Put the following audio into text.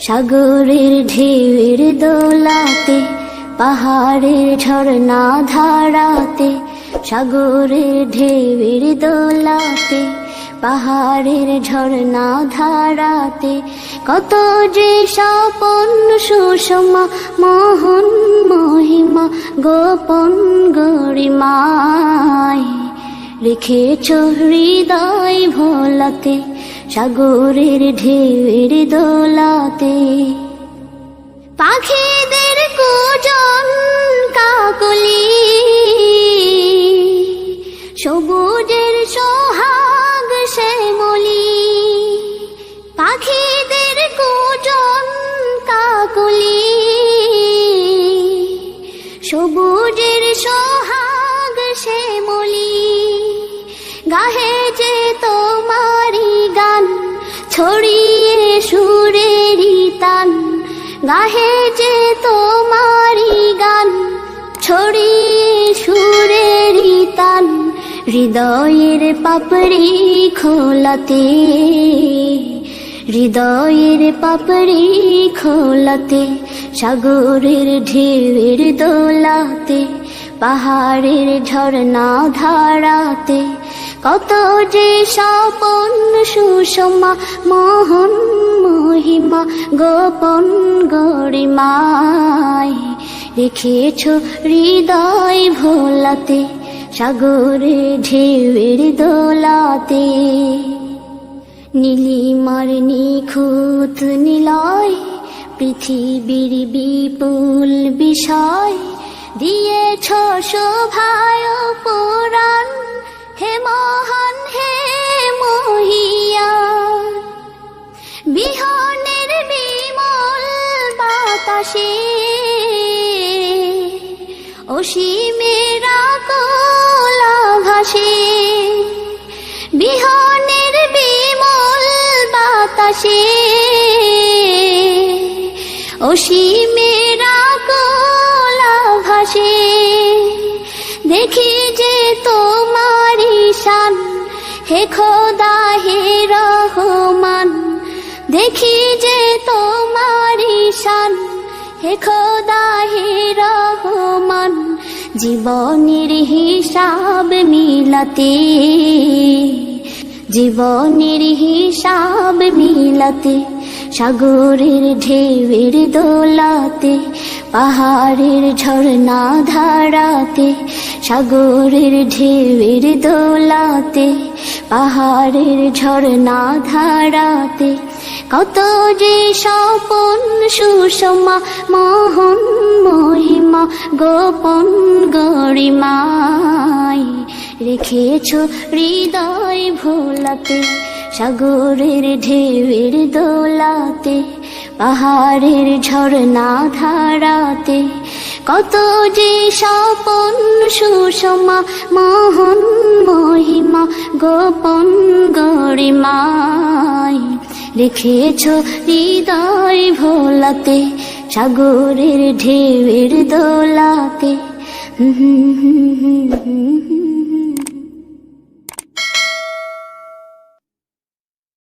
সাগরের ঢেউয়ের দোলাতে, পাহাড়ের ঝর্ণা ধারাতে, সাগরের ঢেউয়ের দোলাতে, পাহাড়ের ঝর্ণা ধারাতে। কত যে স্বপন সুষমা, মোহন মহিমা, গোপন গরিমায় রেখেছ হৃদয় ভোলাতে সাগরের ঢেউয়ের দোলাতে। পাখিদের কুজন কাকলি। সবুজের সোহাগ শ্যামলি পাখিদের কুজন কাকলি। সবুজের সোহাগ শ্যামলি গাহে যে তোমারি গাহে যে তোমারি গান, ছড়িয়ে সুরেরি তান হৃদয়ের পাপড়ি খোলাতে, হৃদয়ের পাপড়ি খোলাতে, সাগরের ঢেউয়ের দোলাতে, পাহাড়ের ঝর্ণা ধারাতে কত যে স্বপন সুষমা, মোহন মহিমা, গোপন গরিমায় রেখেছ হৃদয় ভোলাতে, সাগরে, ঢেউয়ের দোলাতে। নীলিমার নিখুঁত নিলয়, পৃথিবীর বিপুল বিষয়, দিয়েছ শোভায় বিহনের বিমল বাতাসে অসীমেরা কোলা ভাসে। বিহনের বিমল বাতাসে অসীমেরা কোলা ভাসে। দেখি যে তোমারি শান, হে খোদা দেখি যে তোমারি শান, হে খোদা হে রহমান, জীবনের হিসাব মিলাতে, জীবনের হিসাব মিলাতে, সাগরের ঢেউয়ের দোলাতে, পাহাড়ের ঝর্ণা ধারাতে, সাগরের ঢেউয়ের দোলাতে, পাহাড়ের ঝর্ণা ধারাতে কত যে স্বপন সুষমা, মোহন মহিমা, গোপন গরিমায় রেখেছ হৃদয় ভোলাতে, সাগরের ঢেউয়ের দোলাতে, পাহাড়ের ঝর্ণা ধারাতে। কত যে স্বপন সুষমা, মোহন মহিমা, গোপন গরিমায় রেখেছ হৃদয় ভোলাতে সাগরের ঢেউয়ের দোলাতে হুম হুম হুম হুম